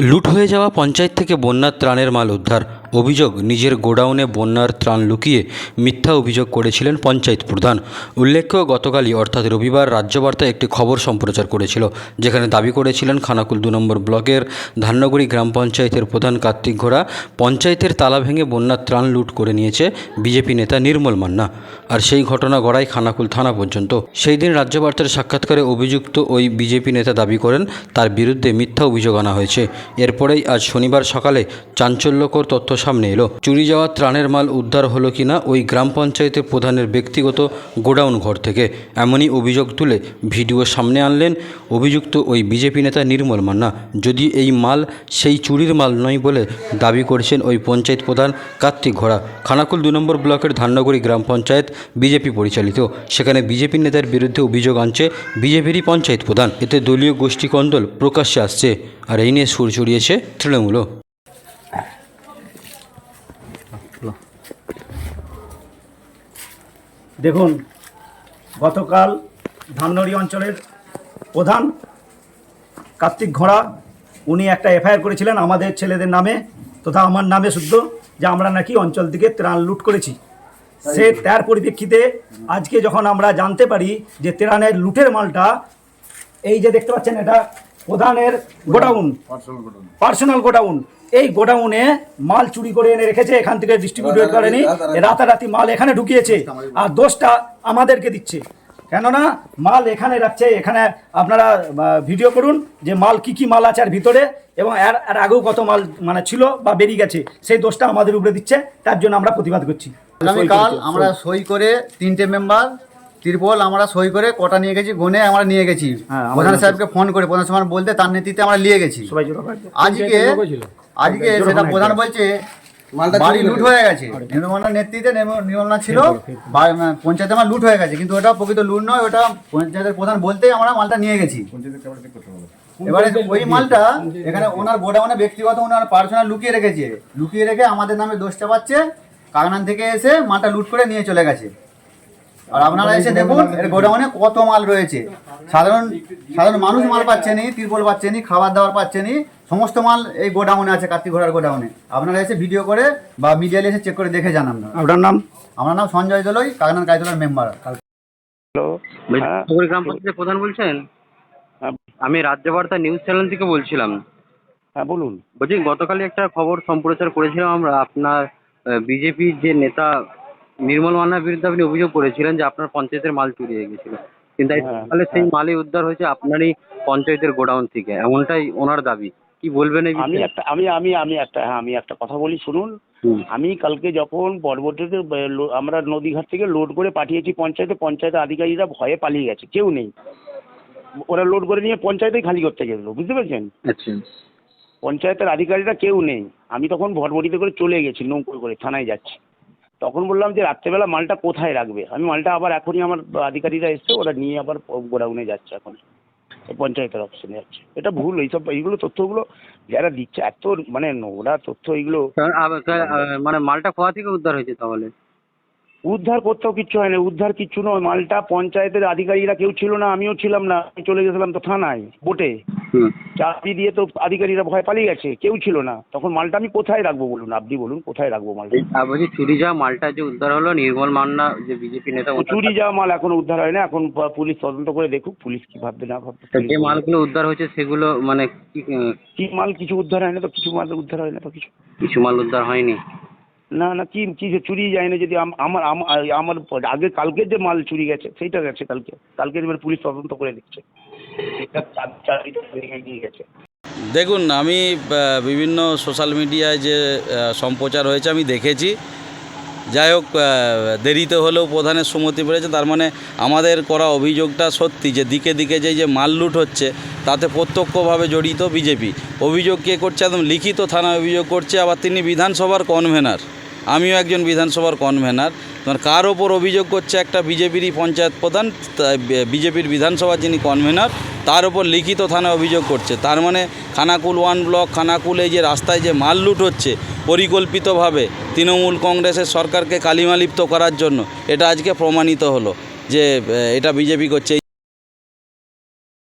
লুট হয়ে যাওয়া পঞ্চায়েত থেকে বন্যার ত্রাণের মাল উদ্ধার। অভিযোগ, নিজের গোডাউনে বন্যার ত্রাণ লুকিয়ে মিথ্যা অভিযোগ করেছিলেন পঞ্চায়েত প্রধান। উল্লেখ্য, গতকালই, অর্থাৎ রবিবার রাজ্যবার্তা একটি খবর সম্প্রচার করেছিল, যেখানে দাবি করেছিলেন খানাকুল দু নম্বর ব্লকের ধান্নগুড়ি গ্রাম পঞ্চায়েতের প্রধান কার্তিক ঘোড়া, পঞ্চায়েতের তালা ভেঙে বন্যার ত্রাণ লুট করে নিয়েছে বিজেপি নেতা নির্মল মান্না। আর সেই ঘটনা গড়ায় খানাকুল থানা পর্যন্ত। সেই দিন রাজ্যবার্তার সাক্ষাৎকারে অভিযুক্ত ওই বিজেপি নেতা দাবি করেন, তার বিরুদ্ধে মিথ্যা অভিযোগ আনা হয়েছে। এরপরেই আজ শনিবার সকালে চাঞ্চল্যকর তথ্য সামনে এলো। চুরি যাওয়া ত্রাণের মাল উদ্ধার হলো কিনা ওই গ্রাম পঞ্চায়েতের প্রধানের ব্যক্তিগত গোডাউন ঘর থেকে। এমনই অভিযোগ তুলে ভিডিও সামনে আনলেন অভিযুক্ত ওই বিজেপি নেতা নির্মল মান্না। যদি এই মাল সেই চুরির মাল নয় বলে দাবি করেছেন ওই পঞ্চায়েত প্রধান কার্তিক ঘোড়া। খানাকুল দু নম্বর ব্লকের ধান্নগুড়ি গ্রাম পঞ্চায়েত বিজেপি পরিচালিত। সেখানে বিজেপি নেতার বিরুদ্ধে অভিযোগ আনছে বিজেপিরই পঞ্চায়েত প্রধান। এতে দলীয় গোষ্ঠী কন্দল প্রকাশ্যে আসছে। আর এই নিয়ে সুর চড়িয়েছে তৃণমূলও। দেখুন, গতকাল ধামনড়ি অঞ্চলের প্রধান কার্তিক ঘোড়া, উনি একটা এফআইআর করেছিলেন আমাদের ছেলেদের নামে, তথা আমার নামে শুদ্ধ, যে আমরা নাকি অঞ্চল থেকে ত্রাণ লুট করেছি। সে তার পরিপ্রেক্ষিতে আজকে যখন আমরা জানতে পারি যে ত্রাণের লুটের মালটা, এই যে দেখতে পাচ্ছেন, এটা প্রধানের গোডাউন। Personal godown. এই গোডাউনে মাল চুরি করে এনে রেখেছে এখান থেকে ডিস্ট্রিবিউট করেনি রাতারাতি। মাল এখানে ঢুকিয়েছে আর দোষটা আমাদেরকে দিচ্ছে। কেননা মাল এখানে রাখছে এখানে আপনারা ভিডিও করুন যে মাল কি কি মাল আছে আর ভিতরে এবং এর এর আগেও কত মাল মানে ছিল বা বেরিয়ে গেছে সেই দোষটা আমাদের উপরে দিচ্ছে তার জন্য আমরা প্রতিবাদ করছি। আগামীকাল আমরা সই করে তিনটে মেম্বার তিরপল আমরা সই করে কটা নিয়ে গেছি গনে আমরা নিয়ে গেছি। হ্যাঁ, প্রধান সাহেবকে ফোন করে প্রধান সাহেব বলতে তার নেতৃত্বে আমরা নিয়ে গেছি। আজকে আজকে সেটা প্রধান। বলছে বাড়ি লুট হয়ে গেছে। নির্মলার নেতৃত্বে নির্ম- নির্মলা ছিল পঞ্চায়েতে আমার লুট হয়ে গেছে কিন্তু ওটা প্রকৃত লুট নয় ওটা পঞ্চায়েতের প্রধান বলতেই আমরা মালটা নিয়ে গেছি। এবারে ওই মালটা এখানে ওনার গোডাউনে ব্যক্তিগত ওনার পার্সোনাল লুকিয়ে রেখেছে লুকিয়ে রেখে আমাদের নামে দোষটা পাচ্ছে কাগনান থেকে এসে মালটা লুট করে নিয়ে চলে গেছে। আর আপনারা এসে দেখুন এর গোডাউনে কত মাল রয়েছে। সাধারণ সাধারণ মানুষ মাল পাচ্ছে পাচ্ছেনি তিরপল পাচ্ছেনি খাবার দাবার পাচ্ছে পাচ্ছেনি সমস্ত মাল এই গোডাউনে আছে কার্তিক ঘোড়ার গোডাউনে। আপনারা এসে ভিডিও করে বা মিডিয়ালে এসে চেক করে দেখে জানান। না আপনার নাম? আমার নাম সঞ্জয় দলই কাগনান কায়তলার মেম্বার হ্যাঁ। বলছি গ্রাম পঞ্চায়েতের প্রধান বলছেন? হ্যাঁ। আমি রাজ্যবার্তা নিউজ চ্যানেল থেকে বলছিলাম। হ্যাঁ বলুন। বলছি গতকালই একটা খবর সম্প্রচার করেছিলাম আমরা আপনার বিজেপির যে নেতা নির্মল মান্নার বিরুদ্ধে আপনি অভিযোগ করেছিলেন যে আপনার পঞ্চায়েতের মাল চুরি হয়ে গেছিল। কিন্তু হ্যাঁ, সেই মালই উদ্ধার হয়েছে আপনারই পঞ্চায়েতের গোডাউন থেকে। এমনটাই ওনার দাবি। কি বলবেন এই আমি একটা আমি আমি আমি একটা হ্যাঁ আমি একটা কথা বলি শুনুন। আমি কালকে যখন পরবর্তীতে ব- লো- আমরা নদীঘাট থেকে লোড করে পাঠিয়েছি পঞ্চায়েতে পঞ্চায়েত আধিকারিকরা ভয়ে পালিয়ে গেছে কেউ নেই। ওরা লোড করে নিয়ে পঞ্চায়েতেই খালি করতে গেল বুঝতে পেরেছেন? আচ্ছা। পঞ্চায়েতের আধিকারিকরা কেউ নেই। আমি তখন ভটভটিতে করে চলে গেছি নৌকো করে থানায় যাচ্ছি। তখন বললাম যে রাত্রেবেলা মালটা কোথায় রাখবে? আমি মালটা আবার এখনই আমার আধিকারিকরা এসছে, ওরা নিয়ে আবার গোডাউনে যাচ্ছে এখন। পঞ্চায়েতের অপশনে যাচ্ছে। এটা ভুল, এইসব এইগুলো তথ্যগুলো যারা দিচ্ছে, এত মানে নোংরা তথ্য এইগুলো মানে মালটা কোথা থেকে উদ্ধার হয়েছে তাহলে? উদ্ধার করতেও কিচ্ছু হয় না উদ্ধার কিচ্ছু নয়। মালটা পঞ্চায়েতের আধিকারিকরা কেউ ছিল না আমিও ছিলাম না আমি চলে গেছিলাম তো থানায় বোটে। চাকরি দিয়ে তো আধিকারিকরা ভয় পালিয়ে গেছে কেউ ছিল না। তখন মালটা আমি কোথায় রাখব বলুন আপনি বলুন কোথায় রাখব মালটা? বলছি চুরি যাওয়া মালটা যে উদ্ধার হলো নির্মল মান্না যে বিজেপি নেতা চুরি যাওয়া মাল এখন উদ্ধার হয় না এখন পুলিশ তদন্ত করে দেখুক পুলিশ কি ভাববে না ভাববে যে মালগুলো উদ্ধার হয়েছে সেগুলো মানে কি কি মাল কিছু উদ্ধার হয় না তো কিছু মাল উদ্ধার হয় না তো কিছু কিছু মাল উদ্ধার হয়নি। না না, কি কি চুরি যায় না যদি আম- আমার আমার আগে, কালকের যে মাল চুরি গেছে, সেইটা গেছে কালকে। কালকে এবার পুলিশ তদন্ত করে দিচ্ছে গেছে। দেখুন, আমি বিভিন্ন সোশ্যাল মিডিয়ায় যে সম্প্রচার হয়েছে, আমি দেখেছি। যাই হোক দেরিতে হলেও প্রধানের সুমতি পেয়েছে তার মানে আমাদের করা অভিযোগটা সত্যি যে, দিকে দিকে যে যে মাল লুট হচ্ছে, তাতে প্রত্যক্ষভাবে জড়িত বিজেপি। অভিযোগ কে করছে? একদম লিখিত থানায় অভিযোগ করছে, আবার তিনি বিধানসভার কনভেনার আমিও একজন বিধানসভার কনভেনার তোমার কার ওপর অভিযোগ করছে একটা বিজেপিরই পঞ্চায়েত প্রধান বিজেপির বিধানসভার যিনি কনভেনার তার ওপর লিখিত থানায় অভিযোগ করছে। তার মানে খানাকুল ওয়ান ব্লক, খানাকুল এই যে রাস্তায় যে মাল লুট হচ্ছে, পরিকল্পিতভাবে তৃণমূল কংগ্রেসের সরকারকে কালিমালিপ্ত করার জন্য, এটা আজকে প্রমাণিত হলো যে এটা বিজেপি করছে।